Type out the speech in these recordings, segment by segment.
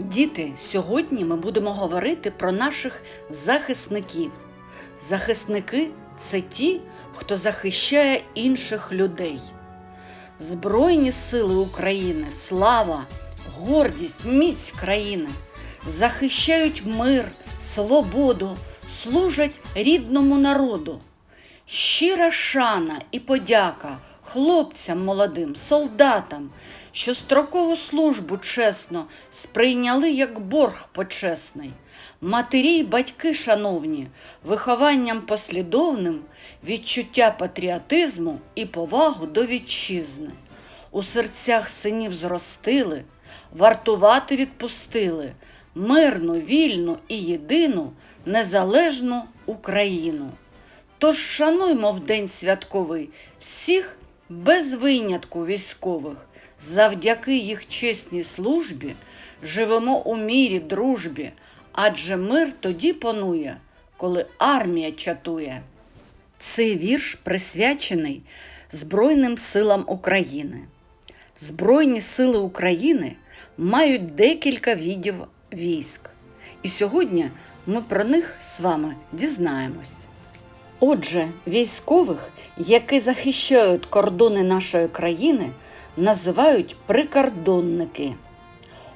Діти, сьогодні ми будемо говорити про наших захисників. Захисники це ті, хто захищає інших людей. Збройні сили України, слава, гордість, міць країни захищають мир, свободу, служать рідному народу. Щира шана і подяка хлопцям молодим, солдатам, що строкову службу чесно сприйняли як борг почесний. Матері й батьки, шановні, вихованням послідовним, відчуття патріотизму і повагу до вітчизни. У серцях синів зростили, вартувати відпустили мирну, вільну і єдину незалежну Україну. Тож шануймо в день святковий всіх без винятку військових. Завдяки їх чесній службі живемо у мірі, дружбі, адже мир тоді панує, коли армія чатує. Цей вірш присвячений Збройним силам України. Збройні сили України мають декілька видів військ. І сьогодні ми про них з вами дізнаємось. Отже, військових, які захищають кордони нашої країни, називають прикордонники.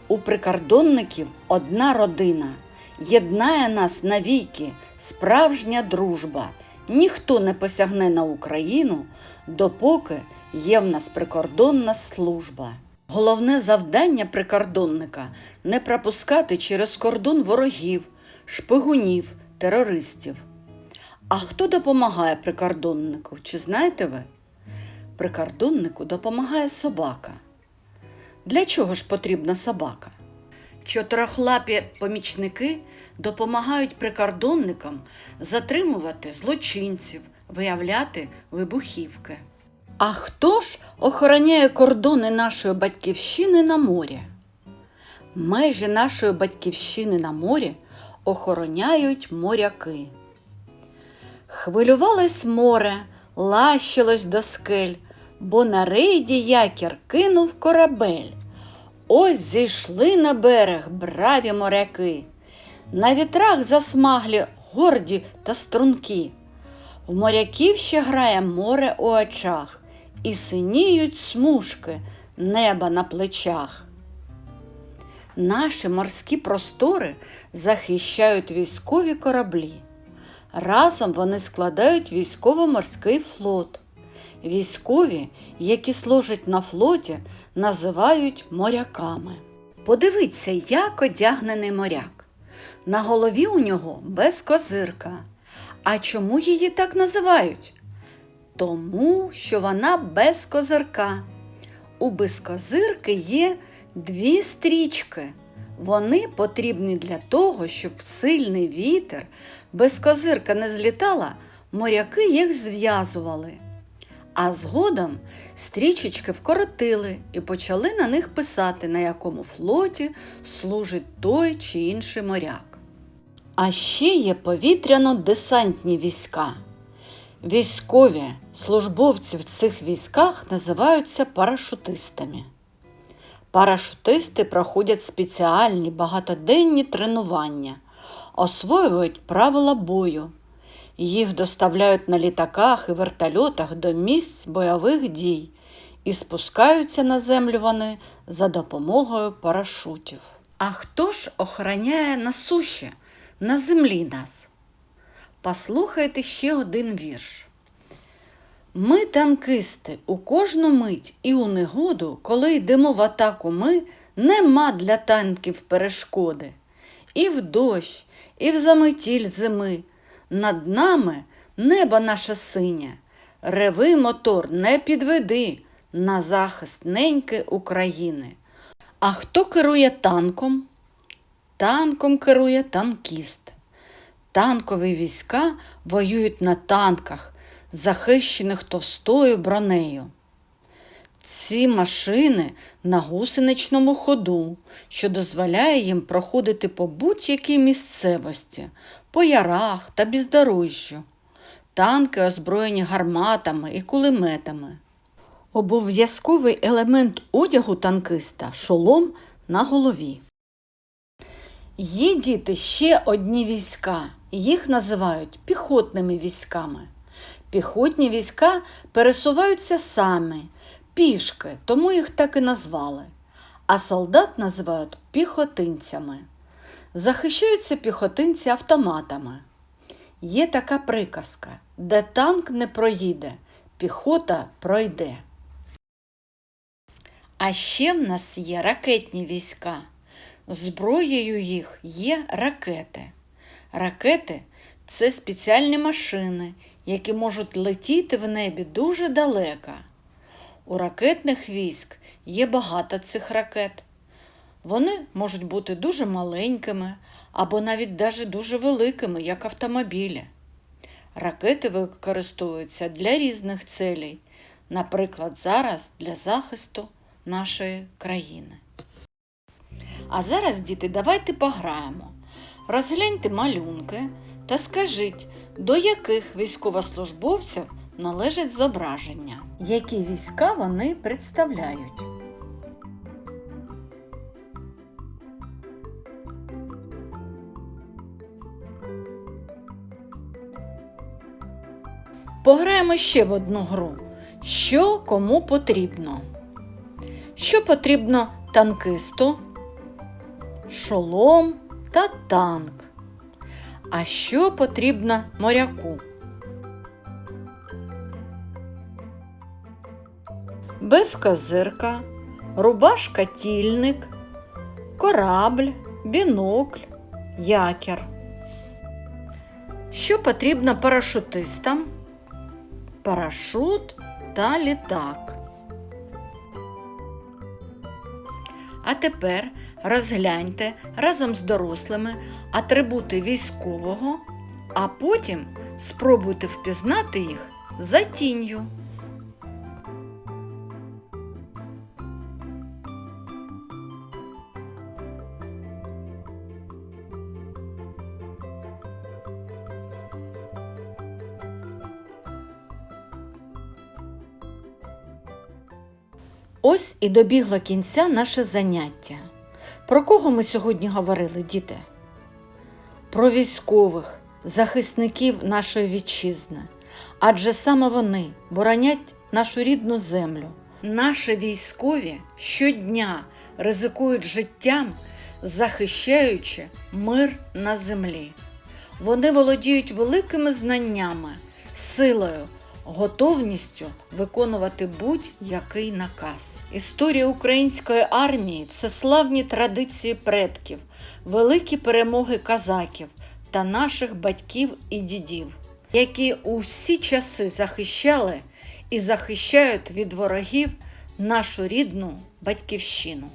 У прикордонників одна родина. Єднає нас навіки справжня дружба. Ніхто не посягне на Україну, допоки є в нас прикордонна служба. Головне завдання прикордонника не пропускати через кордон ворогів, шпигунів, терористів. А хто допомагає прикордоннику? Чи знаєте ви? Прикордоннику допомагає собака. Для чого ж потрібна собака? Чотирохлапі помічники допомагають прикордонникам затримувати злочинців, виявляти вибухівки. А хто ж охороняє кордони нашої батьківщини на морі? Межі нашої батьківщини на морі охороняють моряки. Хвилювалось море, лащилось до скель, бо на рейді якір кинув корабель. Ось зійшли на берег браві моряки, на вітрах засмаглі, горді та струнки. В моряків ще грає море у очах, і синіють смужки неба на плечах. Наші морські простори захищають військові кораблі. Разом вони складають військово-морський флот. Військові, які служать на флоті, називають моряками. Подивіться, як одягнений моряк. На голові у нього безкозирка. А чому її так називають? Тому що вона без козирка. У безкозирки є дві стрічки. Вони потрібні для того, щоб сильний вітер без козирка не злітала, моряки їх зв'язували. А згодом стрічечки вкоротили і почали на них писати, на якому флоті служить той чи інший моряк. А ще є повітряно-десантні війська. Військові службовці в цих військах називаються парашутистами. Парашутисти проходять спеціальні багатоденні тренування, освоюють правила бою. Їх доставляють на літаках і вертольотах до місць бойових дій і спускаються на землю вони за допомогою парашутів. А хто ж охороняє на суші, на землі нас? Послухайте ще один вірш. Ми, танкисти, у кожну мить і у негоду, коли йдемо в атаку ми, нема для танків перешкоди. І в дощ, і в заметіль зими. Над нами небо наше синє. Реви мотор, не підведи на захист неньки України. А хто керує танком? Танком керує танкіст. Танкові війська воюють на танках, захищених товстою бронею. Ці машини на гусеничному ходу, що дозволяє їм проходити по будь-якій місцевості, по ярах та бездорожжю. Танки озброєні гарматами і кулеметами. Обов'язковий елемент одягу танкиста шолом на голові. Є діти ще одні війська, їх називають піхотними військами. Піхотні війська пересуваються самі, пішки, тому їх так і назвали. А солдат називають піхотинцями. Захищаються піхотинці автоматами. Є така приказка, де танк не проїде, піхота пройде. А ще в нас є ракетні війська. Зброєю їх є ракети. Ракети це спеціальні машини, які можуть летіти в небі дуже далеко. У ракетних військ є багато цих ракет. Вони можуть бути дуже маленькими або навіть даже дуже великими, як автомобілі. Ракети використовуються для різних целей, наприклад, зараз для захисту нашої країни. А зараз, діти, давайте пограємо. Розгляньте малюнки та скажіть, до яких військовослужбовців належить зображення, які війська вони представляють. Пограємо ще в одну гру. Що кому потрібно? Що потрібно танкисту? Шолом та танк. А що потрібно моряку? Безкозирка, рубашка тільник, корабль, бінокль, якір. Що потрібно парашутистам? Парашут та літак. А тепер розгляньте разом з дорослими атрибути військового, а потім спробуйте впізнати їх за тінню. Ось і добігло кінця наше заняття. Про кого ми сьогодні говорили, діти? Про військових, захисників нашої вітчизни. Адже саме вони боронять нашу рідну землю. Наші військові щодня ризикують життям, захищаючи мир на землі. Вони володіють великими знаннями, силою, готовністю виконувати будь-який наказ. Історія української армії це славні традиції предків, великі перемоги казаків та наших батьків і дідів, які у всі часи захищали і захищають від ворогів нашу рідну батьківщину.